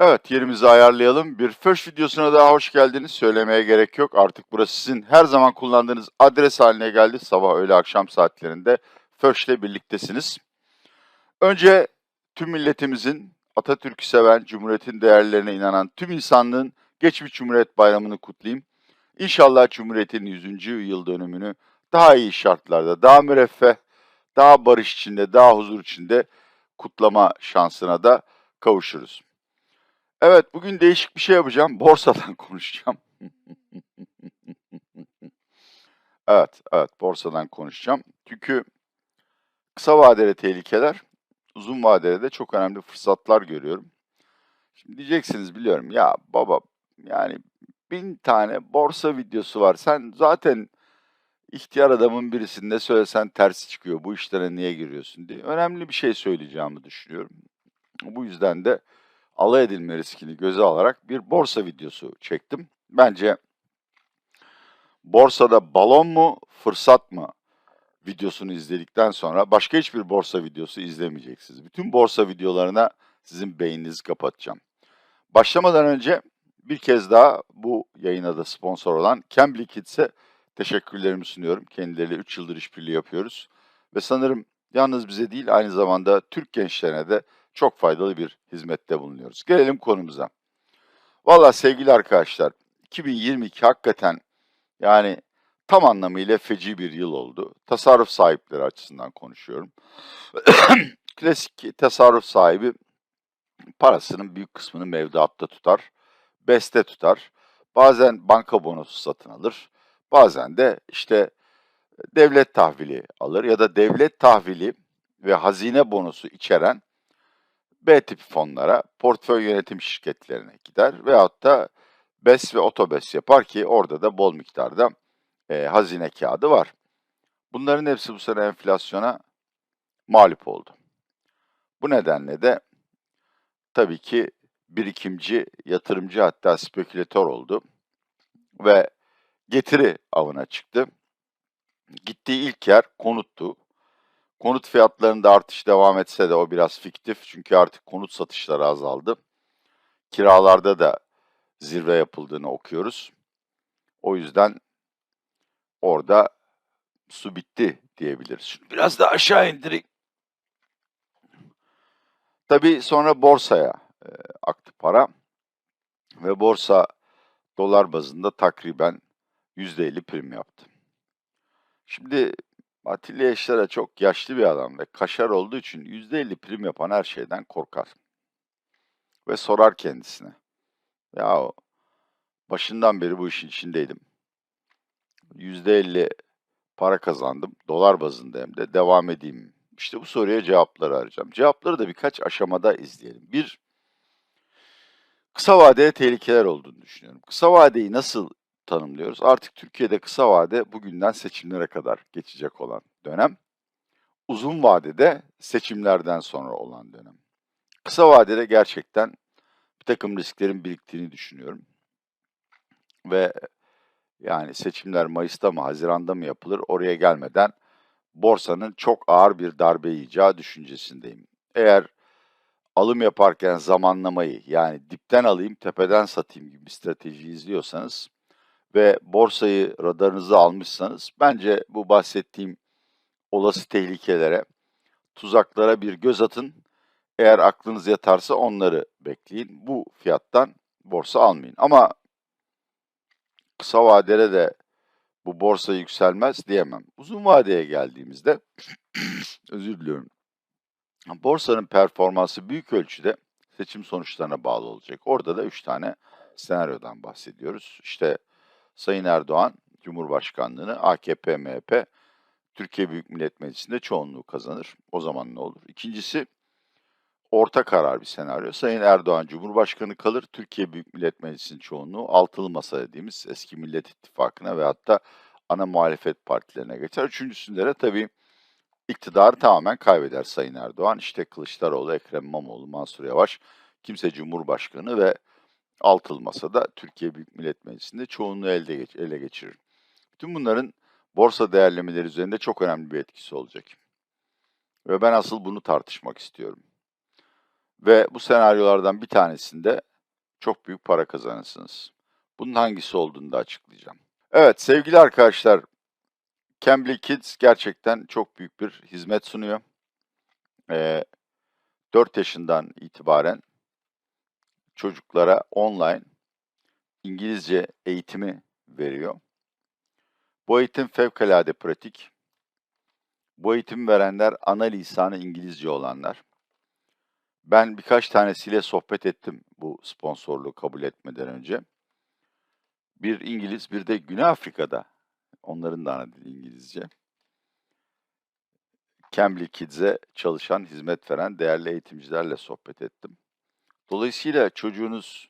Evet, yerimizi ayarlayalım. Bir First videosuna daha hoş geldiniz. Söylemeye gerek yok. Artık burası sizin her zaman kullandığınız adres haline geldi. Sabah, öğle, akşam saatlerinde First ile birliktesiniz. Önce tüm milletimizin, Atatürk'ü seven, Cumhuriyet'in değerlerine inanan tüm insanlığın geçmiş Cumhuriyet Bayramı'nı kutlayayım. İnşallah Cumhuriyet'in 100. yıl dönümünü daha iyi şartlarda, daha müreffeh, daha barış içinde, daha huzur içinde kutlama şansına da kavuşuruz. Evet, bugün değişik bir şey yapacağım. Borsadan konuşacağım. Evet, evet, borsadan konuşacağım. Çünkü kısa vadeli tehlikeler, uzun vadede de çok önemli fırsatlar görüyorum. Şimdi diyeceksiniz biliyorum ya baba yani bin tane borsa videosu var. Sen zaten ihtiyar adamın birisinde söylesen tersi çıkıyor. Bu işlere niye giriyorsun diye. Önemli bir şey söyleyeceğimi düşünüyorum. Bu yüzden de alay edilme riskini göze alarak bir borsa videosu çektim. Bence borsada balon mu, fırsat mı videosunu izledikten sonra başka hiçbir borsa videosu izlemeyeceksiniz. Bütün borsa videolarına sizin beyninizi kapatacağım. Başlamadan önce bir kez daha bu yayına da sponsor olan Cambly Kids'e teşekkürlerimi sunuyorum. Kendileriyle 3 yıldır işbirliği yapıyoruz. Ve sanırım yalnız bize değil aynı zamanda Türk gençlerine de çok faydalı bir hizmette bulunuyoruz. Gelelim konumuza. Valla sevgili arkadaşlar 2022 hakikaten yani tam anlamıyla feci bir yıl oldu. Tasarruf sahipleri açısından konuşuyorum. Klasik tasarruf sahibi parasının büyük kısmını mevduatta tutar, beste tutar. Bazen banka bonosu satın alır. Bazen de işte devlet tahvili alır ya da devlet tahvili ve hazine bonosu içeren B tipi fonlara, portföy yönetim şirketlerine gider veyahut da BES ve otobes yapar ki orada da bol miktarda e, hazine kağıdı var. Bunların hepsi bu sene enflasyona mağlup oldu. Bu nedenle de tabii ki birikimci, yatırımcı hatta spekülatör oldu ve getiri avına çıktı. Gittiği ilk yer konuttu. Konut fiyatlarında artış devam etse de o biraz fiktif çünkü artık konut satışları azaldı. Kiralarda da zirve yapıldığını okuyoruz. O yüzden orada su bitti diyebiliriz. Şimdi biraz da aşağı indireyim. Tabii sonra borsaya e, aktı para ve borsa dolar bazında takriben %50 prim yaptı. Şimdi Atilla Yaşar'a çok yaşlı bir adam ve kaşar olduğu için %50 prim yapan her şeyden korkar. Ve sorar kendisine. Ya başından beri bu işin içindeydim. %50 para kazandım. Dolar bazında hem de devam edeyim? İşte bu soruya cevapları arayacağım. Cevapları da birkaç aşamada izleyelim. Bir, kısa vadeye tehlikeler olduğunu düşünüyorum. Kısa vadeyi nasıl tanımlıyoruz? Artık Türkiye'de kısa vade bugünden seçimlere kadar geçecek olan dönem. Uzun vadede seçimlerden sonra olan dönem. Kısa vadede gerçekten bir takım risklerin biriktiğini düşünüyorum. Ve yani seçimler Mayıs'ta mı, Haziran'da mı yapılır oraya gelmeden borsanın çok ağır bir darbe yiyeceği düşüncesindeyim. Eğer alım yaparken zamanlamayı yani dipten alayım tepeden satayım gibi bir strateji izliyorsanız ve borsayı radarınıza almışsanız bence bu bahsettiğim olası tehlikelere, tuzaklara bir göz atın. Eğer aklınız yatarsa onları bekleyin. Bu fiyattan borsa almayın. Ama kısa vadede de bu borsa yükselmez diyemem. Uzun vadeye geldiğimizde özür diliyorum. Borsanın performansı büyük ölçüde seçim sonuçlarına bağlı olacak. Orada da 3 tane senaryodan bahsediyoruz. İşte Sayın Erdoğan Cumhurbaşkanlığını AKP, MHP Türkiye Büyük Millet Meclisi'nde çoğunluğu kazanır. O zaman ne olur? İkincisi orta karar bir senaryo. Sayın Erdoğan Cumhurbaşkanı kalır. Türkiye Büyük Millet Meclisi'nin çoğunluğu altılı masa dediğimiz eski Millet İttifakı'na ve hatta ana muhalefet partilerine geçer. Üçüncüsünde de tabii iktidarı tamamen kaybeder Sayın Erdoğan. İşte Kılıçdaroğlu, Ekrem İmamoğlu, Mansur Yavaş, kimse Cumhurbaşkanı ve altılı masada Türkiye Büyük Millet Meclisi'nde çoğunluğu elde geç, ele geçirir. Bütün bunların borsa değerlemeleri üzerinde çok önemli bir etkisi olacak. Ve ben asıl bunu tartışmak istiyorum. Ve bu senaryolardan bir tanesinde çok büyük para kazanırsınız. Bunun hangisi olduğunu da açıklayacağım. Evet sevgili arkadaşlar, Cambly Kids gerçekten çok büyük bir hizmet sunuyor. Ee, 4 yaşından itibaren çocuklara online İngilizce eğitimi veriyor. Bu eğitim fevkalade pratik. Bu eğitim verenler ana lisanı İngilizce olanlar. Ben birkaç tanesiyle sohbet ettim bu sponsorluğu kabul etmeden önce. Bir İngiliz, bir de Güney Afrika'da. Onların da ana dili İngilizce. Cambly Kids'e çalışan, hizmet veren değerli eğitimcilerle sohbet ettim. Dolayısıyla çocuğunuz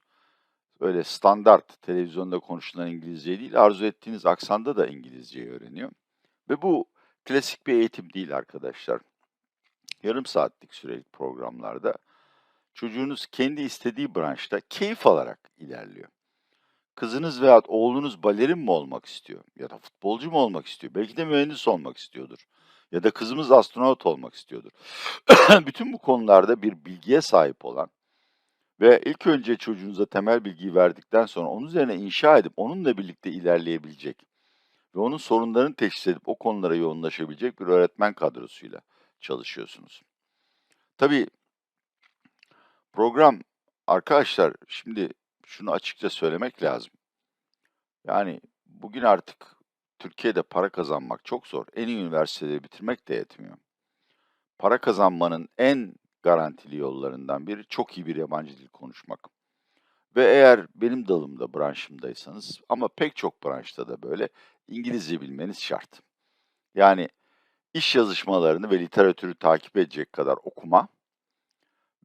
öyle standart televizyonda konuşulan İngilizce değil, arzu ettiğiniz aksanda da İngilizceyi öğreniyor. Ve bu klasik bir eğitim değil arkadaşlar. Yarım saatlik sürelik programlarda çocuğunuz kendi istediği branşta keyif alarak ilerliyor. Kızınız veya oğlunuz balerin mi olmak istiyor? Ya da futbolcu mu olmak istiyor? Belki de mühendis olmak istiyordur. Ya da kızımız astronot olmak istiyordur. Bütün bu konularda bir bilgiye sahip olan ve ilk önce çocuğunuza temel bilgiyi verdikten sonra onun üzerine inşa edip onunla birlikte ilerleyebilecek ve onun sorunlarını teşhis edip o konulara yoğunlaşabilecek bir öğretmen kadrosuyla çalışıyorsunuz. Tabii program arkadaşlar şimdi şunu açıkça söylemek lazım. Yani bugün artık Türkiye'de para kazanmak çok zor. En iyi üniversiteleri bitirmek de yetmiyor. Para kazanmanın en garantili yollarından biri çok iyi bir yabancı dil konuşmak. Ve eğer benim dalımda, branşımdaysanız ama pek çok branşta da böyle İngilizce bilmeniz şart. Yani iş yazışmalarını ve literatürü takip edecek kadar okuma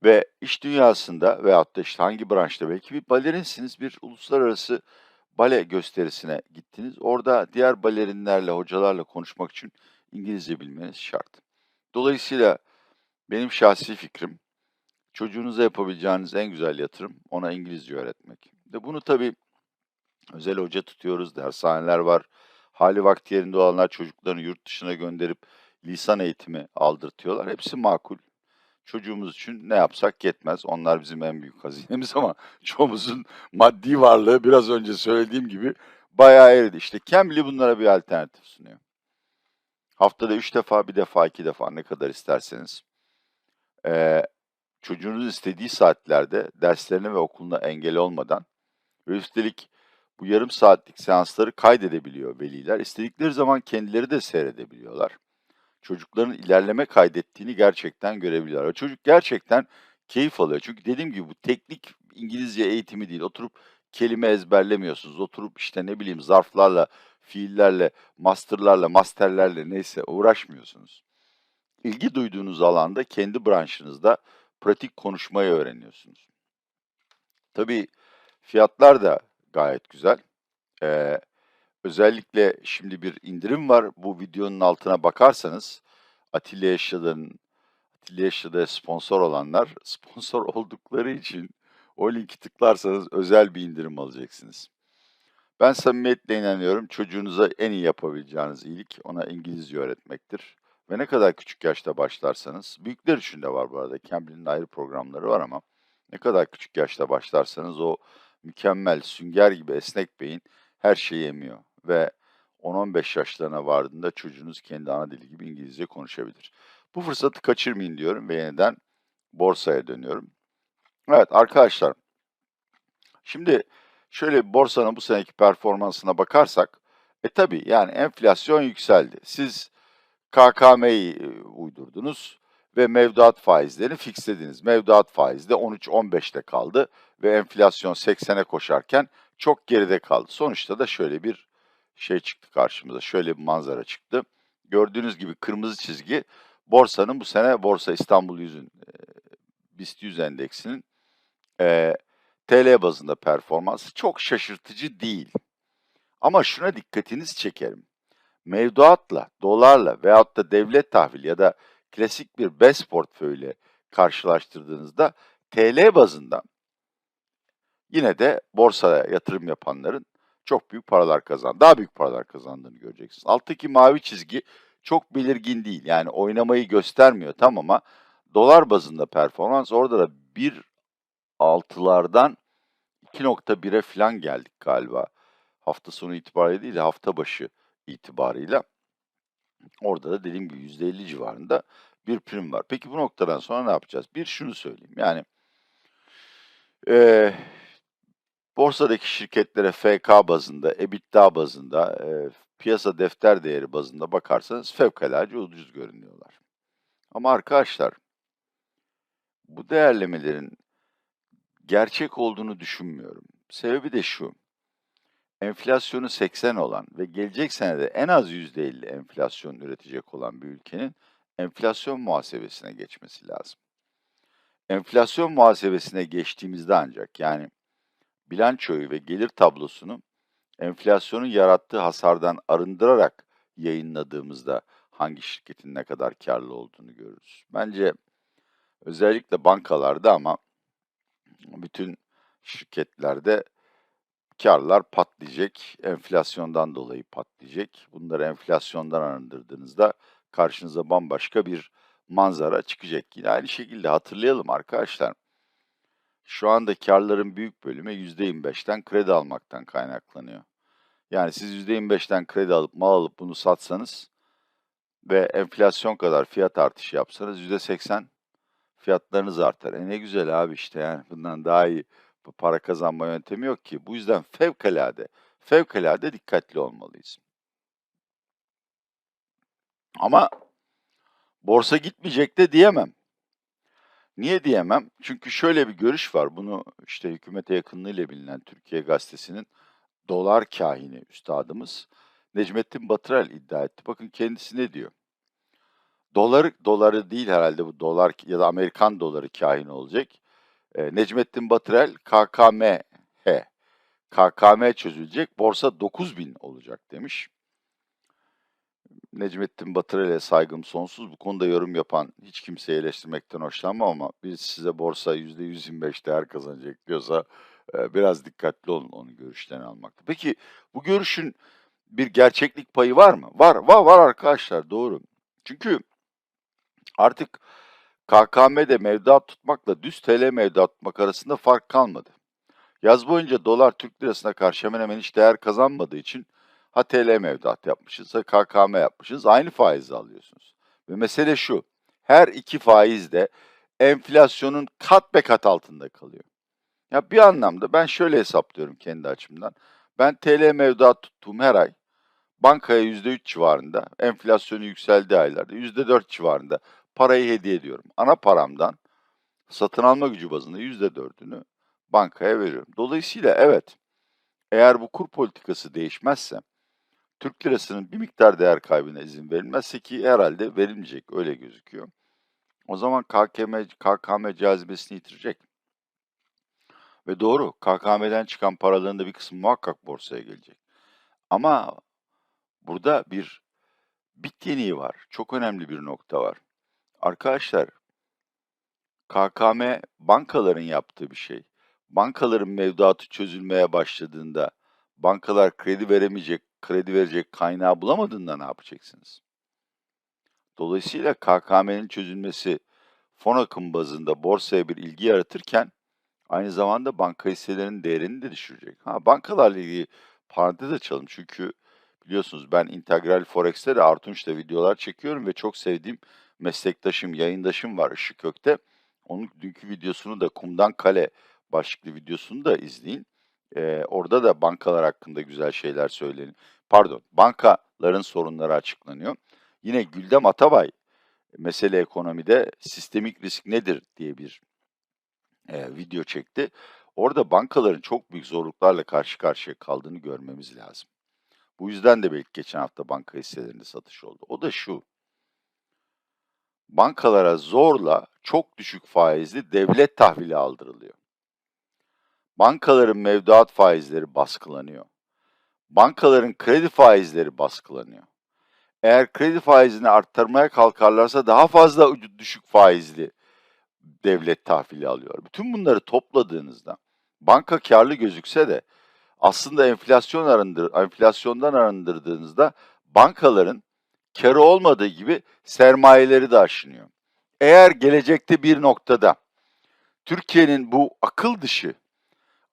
ve iş dünyasında veyahut da işte hangi branşta belki bir balerinsiniz, bir uluslararası bale gösterisine gittiniz. Orada diğer balerinlerle, hocalarla konuşmak için İngilizce bilmeniz şart. Dolayısıyla benim şahsi fikrim, çocuğunuza yapabileceğiniz en güzel yatırım ona İngilizce öğretmek. De bunu tabii özel hoca tutuyoruz, dershaneler var. Hali vakti yerinde olanlar çocuklarını yurt dışına gönderip lisan eğitimi aldırtıyorlar. Hepsi makul. Çocuğumuz için ne yapsak yetmez. Onlar bizim en büyük hazinemiz ama çoğumuzun maddi varlığı biraz önce söylediğim gibi bayağı eridi. İşte Cambly bunlara bir alternatif sunuyor. Haftada üç defa, bir defa, iki defa ne kadar isterseniz. Ee, çocuğunuz istediği saatlerde derslerine ve okuluna engel olmadan ve üstelik bu yarım saatlik seansları kaydedebiliyor veliler. İstedikleri zaman kendileri de seyredebiliyorlar. Çocukların ilerleme kaydettiğini gerçekten görebiliyorlar. O çocuk gerçekten keyif alıyor. Çünkü dediğim gibi bu teknik İngilizce eğitimi değil. Oturup kelime ezberlemiyorsunuz. Oturup işte ne bileyim zarflarla, fiillerle, masterlarla, masterlerle neyse uğraşmıyorsunuz. İlgi duyduğunuz alanda kendi branşınızda pratik konuşmayı öğreniyorsunuz. Tabii fiyatlar da gayet güzel. Ee, özellikle şimdi bir indirim var. Bu videonun altına bakarsanız Atilla Yaşadın, Atilla Yaşad'a sponsor olanlar sponsor oldukları için o linki tıklarsanız özel bir indirim alacaksınız. Ben samimiyetle inanıyorum çocuğunuza en iyi yapabileceğiniz iyilik ona İngilizce öğretmektir. Ve ne kadar küçük yaşta başlarsanız, büyükler için de var bu arada, Cambly'nin ayrı programları var ama ne kadar küçük yaşta başlarsanız o mükemmel, sünger gibi esnek beyin her şeyi emiyor. Ve 10-15 yaşlarına vardığında çocuğunuz kendi ana dili gibi İngilizce konuşabilir. Bu fırsatı kaçırmayın diyorum ve yeniden borsaya dönüyorum. Evet arkadaşlar, şimdi şöyle borsanın bu seneki performansına bakarsak, e tabi yani enflasyon yükseldi. Siz KKM'yi e, uydurdunuz ve mevduat faizlerini fixlediniz. Mevduat faizi de 13-15'te kaldı ve enflasyon 80'e koşarken çok geride kaldı. Sonuçta da şöyle bir şey çıktı karşımıza. Şöyle bir manzara çıktı. Gördüğünüz gibi kırmızı çizgi borsanın bu sene Borsa İstanbul 100'ün e, BIST 100 endeksinin e, TL bazında performansı çok şaşırtıcı değil. Ama şuna dikkatinizi çekerim. Mevduatla, dolarla veyahut da devlet tahvili ya da klasik bir BES portföyle karşılaştırdığınızda TL bazında yine de borsaya yatırım yapanların çok büyük paralar kazan, daha büyük paralar kazandığını göreceksiniz. Alttaki mavi çizgi çok belirgin değil. Yani oynamayı göstermiyor tam ama dolar bazında performans orada da 1.6'lardan 2.1'e falan geldik galiba. Hafta sonu itibariyle değil de hafta başı itibarıyla. Orada da dediğim gibi %50 civarında bir prim var. Peki bu noktadan sonra ne yapacağız? Bir şunu söyleyeyim. Yani eee, borsadaki şirketlere FK bazında, EBITDA bazında, eee, piyasa defter değeri bazında bakarsanız fevkalade ucuz görünüyorlar. Ama arkadaşlar bu değerlemelerin gerçek olduğunu düşünmüyorum. Sebebi de şu. Enflasyonu 80 olan ve gelecek senede en az %50 enflasyon üretecek olan bir ülkenin enflasyon muhasebesine geçmesi lazım. Enflasyon muhasebesine geçtiğimizde ancak yani bilançoyu ve gelir tablosunu enflasyonun yarattığı hasardan arındırarak yayınladığımızda hangi şirketin ne kadar karlı olduğunu görürüz. Bence özellikle bankalarda ama bütün şirketlerde karlar patlayacak, enflasyondan dolayı patlayacak. Bunları enflasyondan arındırdığınızda karşınıza bambaşka bir manzara çıkacak. Yine aynı şekilde hatırlayalım arkadaşlar. Şu anda karların büyük bölümü %25'ten kredi almaktan kaynaklanıyor. Yani siz %25'ten kredi alıp mal alıp bunu satsanız ve enflasyon kadar fiyat artışı yapsanız %80 fiyatlarınız artar. E ne güzel abi işte yani bundan daha iyi para kazanma yöntemi yok ki. Bu yüzden fevkalade, fevkalade dikkatli olmalıyız. Ama borsa gitmeyecek de diyemem. Niye diyemem? Çünkü şöyle bir görüş var. Bunu işte hükümete yakınlığıyla bilinen Türkiye Gazetesi'nin dolar kahini üstadımız Necmettin Batırel iddia etti. Bakın kendisi ne diyor? Doları, doları değil herhalde bu dolar ya da Amerikan doları kahin olacak. Necmettin Batırel KKM he, KKM çözülecek borsa 9000 olacak demiş. Necmettin Batırel'e saygım sonsuz. Bu konuda yorum yapan hiç kimseyi eleştirmekten hoşlanmam ama biz size borsa %125 değer kazanacak diyorsa biraz dikkatli olun onun görüşlerini almakta. Peki bu görüşün bir gerçeklik payı var mı? Var, var, var arkadaşlar doğru. Çünkü artık KKM'de mevduat tutmakla düz TL mevduat tutmak arasında fark kalmadı. Yaz boyunca dolar Türk lirasına karşı hemen hemen hiç değer kazanmadığı için ha TL mevduat yapmışız ha KKM yapmışız aynı faizi alıyorsunuz. Ve mesele şu her iki faiz de enflasyonun kat be kat altında kalıyor. Ya bir anlamda ben şöyle hesaplıyorum kendi açımdan. Ben TL mevduat tuttuğum her ay bankaya %3 civarında, enflasyonu yükseldiği aylarda %4 civarında parayı hediye ediyorum. Ana paramdan satın alma gücü bazında %4'ünü bankaya veriyorum. Dolayısıyla evet, eğer bu kur politikası değişmezse, Türk lirasının bir miktar değer kaybına izin verilmezse ki herhalde verilmeyecek öyle gözüküyor. O zaman KKM, KKM cazibesini yitirecek. Ve doğru, KKM'den çıkan paraların da bir kısmı muhakkak borsaya gelecek. Ama burada bir bit yeniği var. Çok önemli bir nokta var. Arkadaşlar, KKM bankaların yaptığı bir şey. Bankaların mevduatı çözülmeye başladığında bankalar kredi veremeyecek, kredi verecek kaynağı bulamadığında ne yapacaksınız? Dolayısıyla KKM'nin çözülmesi fon akım bazında borsaya bir ilgi yaratırken aynı zamanda banka hisselerinin değerini de düşürecek. Ha, bankalarla ilgili parantez açalım çünkü biliyorsunuz ben integral forex'te de Artunç'ta videolar çekiyorum ve çok sevdiğim meslektaşım, yayındaşım var Işık Kök'te. Onun dünkü videosunu da Kumdan Kale başlıklı videosunu da izleyin. Ee, orada da bankalar hakkında güzel şeyler söylenin. Pardon, bankaların sorunları açıklanıyor. Yine Güldem Atabay mesele ekonomide sistemik risk nedir diye bir e, video çekti. Orada bankaların çok büyük zorluklarla karşı karşıya kaldığını görmemiz lazım. Bu yüzden de belki geçen hafta banka hisselerinde satış oldu. O da şu. Bankalara zorla çok düşük faizli devlet tahvili aldırılıyor. Bankaların mevduat faizleri baskılanıyor. Bankaların kredi faizleri baskılanıyor. Eğer kredi faizini arttırmaya kalkarlarsa daha fazla düşük faizli devlet tahvili alıyor. Bütün bunları topladığınızda banka karlı gözükse de aslında enflasyon arındır, enflasyondan arındırdığınızda bankaların karı olmadığı gibi sermayeleri de aşınıyor. Eğer gelecekte bir noktada Türkiye'nin bu akıl dışı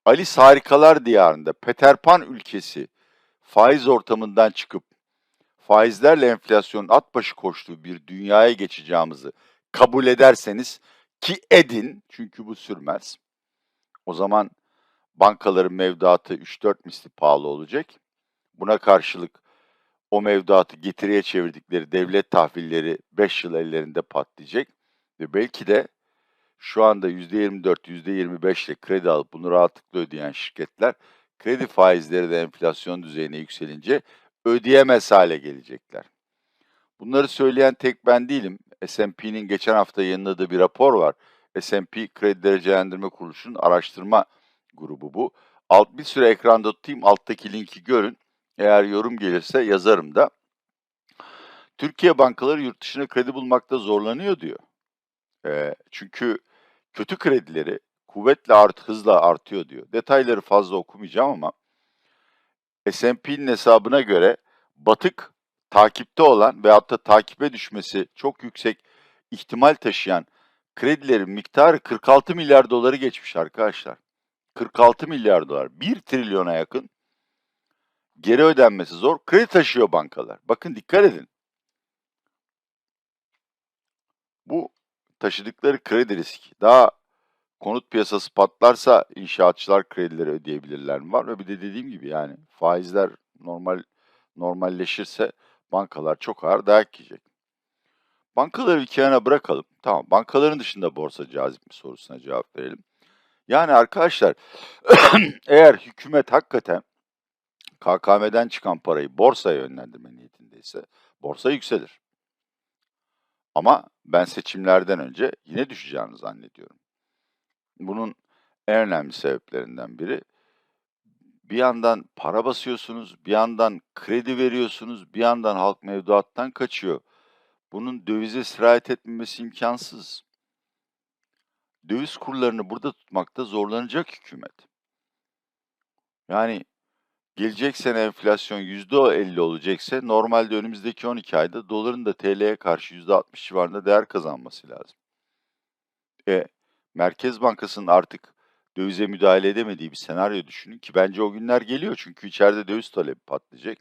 Alice Harikalar Diyarı'nda Peter Pan ülkesi faiz ortamından çıkıp faizlerle enflasyonun at başı koştuğu bir dünyaya geçeceğimizi kabul ederseniz ki edin çünkü bu sürmez. O zaman bankaların mevduatı 3-4 misli pahalı olacak. Buna karşılık o mevduatı getiriye çevirdikleri devlet tahvilleri 5 yıl ellerinde patlayacak ve belki de şu anda %24, %25 ile kredi alıp bunu rahatlıkla ödeyen şirketler kredi faizleri de enflasyon düzeyine yükselince ödeyemez hale gelecekler. Bunları söyleyen tek ben değilim. S&P'nin geçen hafta yayınladığı bir rapor var. S&P Kredi Derecelendirme Kuruluşu'nun araştırma grubu bu. Alt bir süre ekranda tutayım. Alttaki linki görün. Eğer yorum gelirse yazarım da. Türkiye bankaları yurt dışına kredi bulmakta zorlanıyor diyor. E, çünkü kötü kredileri kuvvetle art, hızla artıyor diyor. Detayları fazla okumayacağım ama S&P'nin hesabına göre batık takipte olan veyahut da takibe düşmesi çok yüksek ihtimal taşıyan kredilerin miktarı 46 milyar doları geçmiş arkadaşlar. 46 milyar dolar, 1 trilyona yakın geri ödenmesi zor. Kredi taşıyor bankalar. Bakın dikkat edin. Bu taşıdıkları kredi riski. Daha konut piyasası patlarsa inşaatçılar kredileri ödeyebilirler mi var ve bir de dediğim gibi yani faizler normal normalleşirse bankalar çok ağır dayak yiyecek. Bankaları bir kenara bırakalım. Tamam bankaların dışında borsa cazip mi sorusuna cevap verelim. Yani arkadaşlar eğer hükümet hakikaten KKM'den çıkan parayı borsaya yönlendirme niyetindeyse borsa yükselir. Ama ben seçimlerden önce yine düşeceğini zannediyorum. Bunun en önemli sebeplerinden biri bir yandan para basıyorsunuz, bir yandan kredi veriyorsunuz, bir yandan halk mevduattan kaçıyor. Bunun dövize sirayet etmemesi imkansız. Döviz kurlarını burada tutmakta zorlanacak hükümet. Yani gelecek sene enflasyon %50 olacaksa normalde önümüzdeki 12 ayda doların da TL'ye karşı %60 civarında değer kazanması lazım. E, Merkez Bankası'nın artık dövize müdahale edemediği bir senaryo düşünün ki bence o günler geliyor çünkü içeride döviz talebi patlayacak.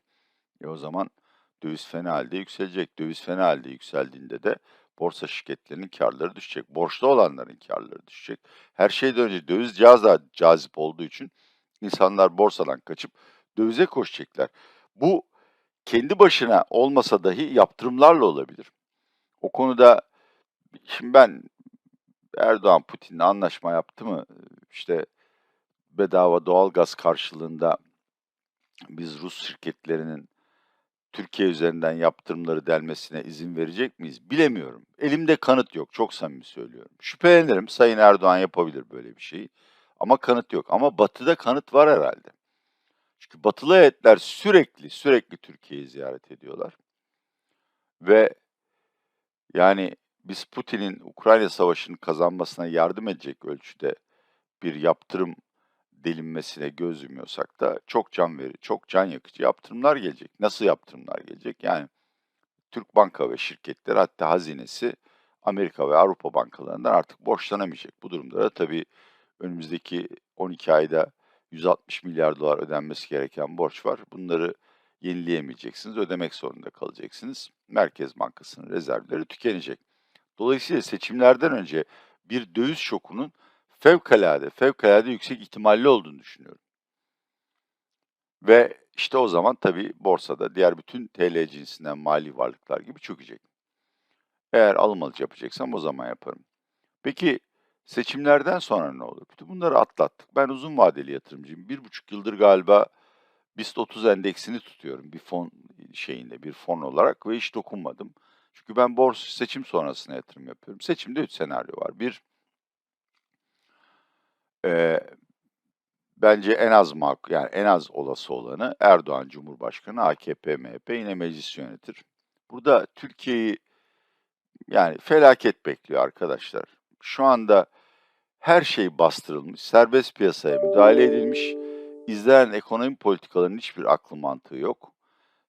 E o zaman döviz fena halde yükselecek. Döviz fena halde yükseldiğinde de borsa şirketlerinin karları düşecek. Borçlu olanların karları düşecek. Her şeyden önce döviz cazip olduğu için insanlar borsadan kaçıp dövize koşacaklar. Bu kendi başına olmasa dahi yaptırımlarla olabilir. O konuda şimdi ben Erdoğan Putin'le anlaşma yaptı mı? İşte bedava doğalgaz karşılığında biz Rus şirketlerinin Türkiye üzerinden yaptırımları delmesine izin verecek miyiz? Bilemiyorum. Elimde kanıt yok. Çok samimi söylüyorum. Şüphelenirim. Sayın Erdoğan yapabilir böyle bir şeyi. Ama kanıt yok. Ama Batı'da kanıt var herhalde. Çünkü Batılı heyetler sürekli sürekli Türkiye'yi ziyaret ediyorlar. Ve yani biz Putin'in Ukrayna Savaşı'nı kazanmasına yardım edecek ölçüde bir yaptırım delinmesine göz yumuyorsak da çok can veri, çok can yakıcı yaptırımlar gelecek. Nasıl yaptırımlar gelecek? Yani Türk banka ve şirketleri hatta hazinesi Amerika ve Avrupa bankalarından artık borçlanamayacak. Bu durumda da tabii önümüzdeki 12 ayda 160 milyar dolar ödenmesi gereken borç var. Bunları yenileyemeyeceksiniz, ödemek zorunda kalacaksınız. Merkez Bankası'nın rezervleri tükenecek. Dolayısıyla seçimlerden önce bir döviz şokunun fevkalade, fevkalade yüksek ihtimalli olduğunu düşünüyorum. Ve işte o zaman tabii borsada diğer bütün TL cinsinden mali varlıklar gibi çökecek. Eğer alım alıcı yapacaksam o zaman yaparım. Peki seçimlerden sonra ne olur? Bütün bunları atlattık. Ben uzun vadeli yatırımcıyım. Bir buçuk yıldır galiba BIST 30 endeksini tutuyorum bir fon şeyinde, bir fon olarak ve hiç dokunmadım. Çünkü ben borsa seçim sonrasına yatırım yapıyorum. Seçimde üç senaryo var. Bir, e, bence en az mak yani en az olası olanı Erdoğan Cumhurbaşkanı, AKP, MHP yine meclis yönetir. Burada Türkiye'yi yani felaket bekliyor arkadaşlar. Şu anda her şey bastırılmış, serbest piyasaya müdahale edilmiş, izlenen ekonomi politikalarının hiçbir aklı mantığı yok.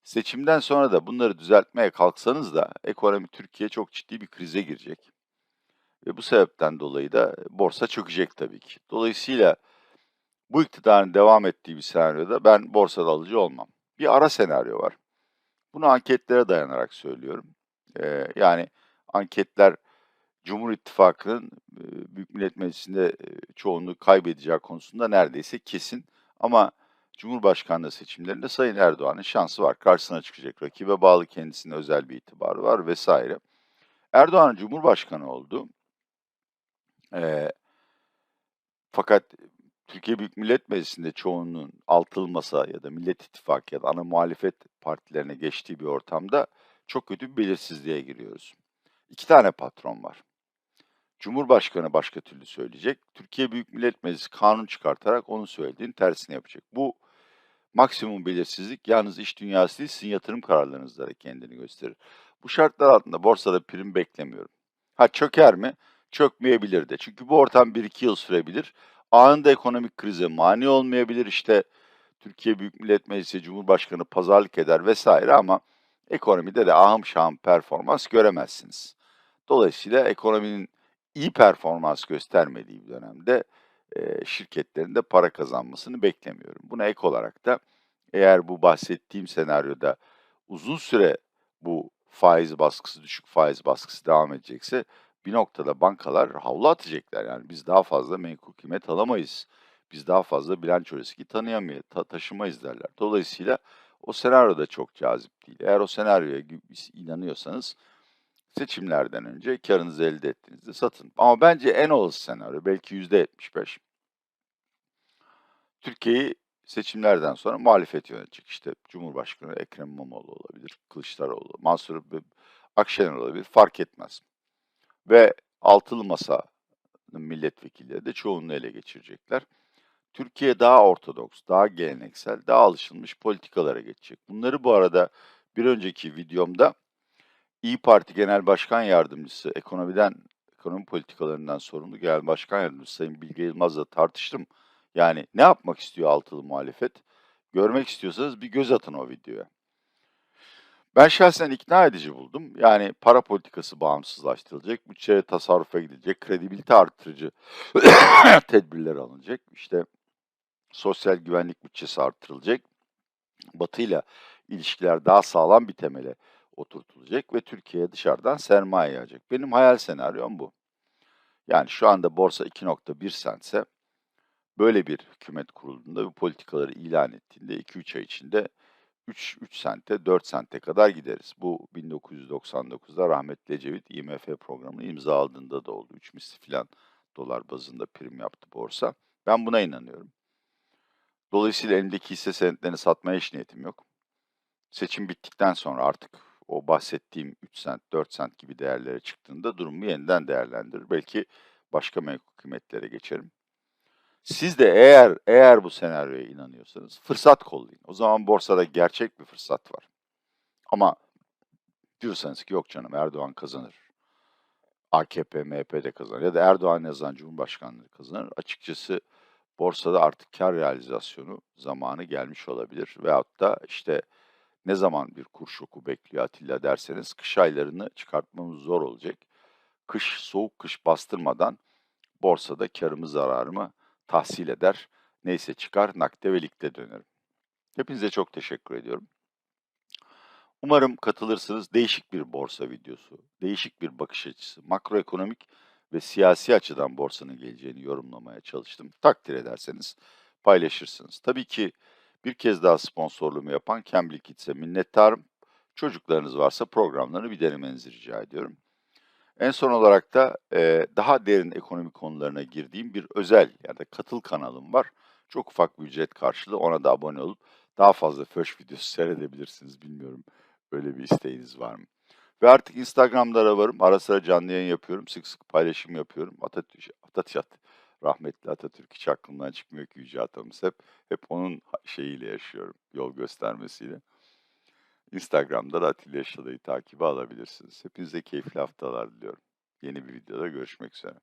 Seçimden sonra da bunları düzeltmeye kalksanız da ekonomi Türkiye çok ciddi bir krize girecek. Ve bu sebepten dolayı da borsa çökecek tabii ki. Dolayısıyla bu iktidarın devam ettiği bir senaryoda ben borsada alıcı olmam. Bir ara senaryo var. Bunu anketlere dayanarak söylüyorum. Eee, yani anketler Cumhur İttifakı'nın Büyük Millet Meclisi'nde çoğunluğu kaybedeceği konusunda neredeyse kesin. Ama Cumhurbaşkanlığı seçimlerinde Sayın Erdoğan'ın şansı var. Karşısına çıkacak rakibe bağlı kendisine özel bir itibarı var vesaire. Erdoğan Cumhurbaşkanı oldu. Eee fakat Türkiye Büyük Millet Meclisi'nde çoğunluğun altılı masa ya da Millet İttifakı ya da ana muhalefet partilerine geçtiği bir ortamda çok kötü bir belirsizliğe giriyoruz. İki tane patron var. Cumhurbaşkanı başka türlü söyleyecek. Türkiye Büyük Millet Meclisi kanun çıkartarak onun söylediğinin tersini yapacak. Bu maksimum belirsizlik yalnız iş dünyası değil sizin yatırım kararlarınızda da kendini gösterir. Bu şartlar altında borsada prim beklemiyorum. Ha çöker mi? Çökmeyebilir de. Çünkü bu ortam 1-2 yıl sürebilir. Anında ekonomik krize mani olmayabilir. İşte Türkiye Büyük Millet Meclisi Cumhurbaşkanı pazarlık eder vesaire ama ekonomide de ahım şahım performans göremezsiniz. Dolayısıyla ekonominin iyi performans göstermediği bir dönemde eee, şirketlerin de para kazanmasını beklemiyorum. Buna ek olarak da eğer bu bahsettiğim senaryoda uzun süre bu faiz baskısı, düşük faiz baskısı devam edecekse bir noktada bankalar havlu atacaklar. Yani biz daha fazla menkul kıymet alamayız. Biz daha fazla bilanço riski tanıyamayız, ta- taşımayız derler. Dolayısıyla o senaryo da çok cazip değil. Eğer o senaryoya inanıyorsanız seçimlerden önce karınızı elde ettiğinizde satın. Ama bence en olası senaryo belki yüzde 75. Türkiye'yi seçimlerden sonra muhalefet yönetecek. İşte Cumhurbaşkanı Ekrem İmamoğlu olabilir, Kılıçdaroğlu, Mansur Akşener olabilir fark etmez. Ve altılı masanın milletvekilleri de çoğunluğu ele geçirecekler. Türkiye daha ortodoks, daha geleneksel, daha alışılmış politikalara geçecek. Bunları bu arada bir önceki videomda İyi Parti Genel Başkan Yardımcısı, ekonomiden, ekonomi politikalarından sorumlu Genel Başkan Yardımcısı Sayın Bilge Yılmaz'la tartıştım. Yani ne yapmak istiyor altılı muhalefet? Görmek istiyorsanız bir göz atın o videoya. Ben şahsen ikna edici buldum. Yani para politikası bağımsızlaştırılacak, bütçeye tasarrufa gidilecek, kredibilite artırıcı tedbirler alınacak. İşte sosyal güvenlik bütçesi artırılacak. Batı ile ilişkiler daha sağlam bir temele oturtulacak ve Türkiye'ye dışarıdan sermaye yağacak. Benim hayal senaryom bu. Yani şu anda borsa 2.1 sentse böyle bir hükümet kurulduğunda bu politikaları ilan ettiğinde 2-3 ay içinde 3, 3 sente 4 sente kadar gideriz. Bu 1999'da rahmetli Ecevit IMF programını imzaladığında da oldu. 3 misli filan dolar bazında prim yaptı borsa. Ben buna inanıyorum. Dolayısıyla elimdeki hisse senetlerini satmaya hiç niyetim yok. Seçim bittikten sonra artık o bahsettiğim 3 sent, 4 sent gibi değerlere çıktığında durumu yeniden değerlendirir. Belki başka menkul kıymetlere geçerim. Siz de eğer eğer bu senaryoya inanıyorsanız fırsat kollayın. O zaman borsada gerçek bir fırsat var. Ama diyorsanız ki yok canım Erdoğan kazanır. AKP, MHP de kazanır ya da Erdoğan yazan Cumhurbaşkanlığı kazanır. Açıkçası borsada artık kar realizasyonu zamanı gelmiş olabilir. Veyahut da işte ne zaman bir kur şoku bekliyor Atilla derseniz kış aylarını çıkartmamız zor olacak. Kış, soğuk kış bastırmadan borsada karımı zararımı tahsil eder. Neyse çıkar nakde ve dönerim. Hepinize çok teşekkür ediyorum. Umarım katılırsınız. Değişik bir borsa videosu, değişik bir bakış açısı, makroekonomik ve siyasi açıdan borsanın geleceğini yorumlamaya çalıştım. Takdir ederseniz paylaşırsınız. Tabii ki bir kez daha sponsorluğumu yapan Cambly Kids'e minnettarım. Çocuklarınız varsa programlarını bir denemenizi rica ediyorum. En son olarak da e, daha derin ekonomi konularına girdiğim bir özel ya da katıl kanalım var. Çok ufak bir ücret karşılığı ona da abone olup daha fazla föş videosu seyredebilirsiniz. Bilmiyorum öyle bir isteğiniz var mı? Ve artık Instagram'da da varım. Ara sıra canlı yayın yapıyorum. Sık sık paylaşım yapıyorum. Atatürk, Atatürk rahmetli Atatürk hiç aklımdan çıkmıyor ki Yüce Atamız hep. Hep onun şeyiyle yaşıyorum. Yol göstermesiyle. Instagram'da da Atilla Yaşalı'yı takibe alabilirsiniz. Hepinize keyifli haftalar diliyorum. Yeni bir videoda görüşmek üzere.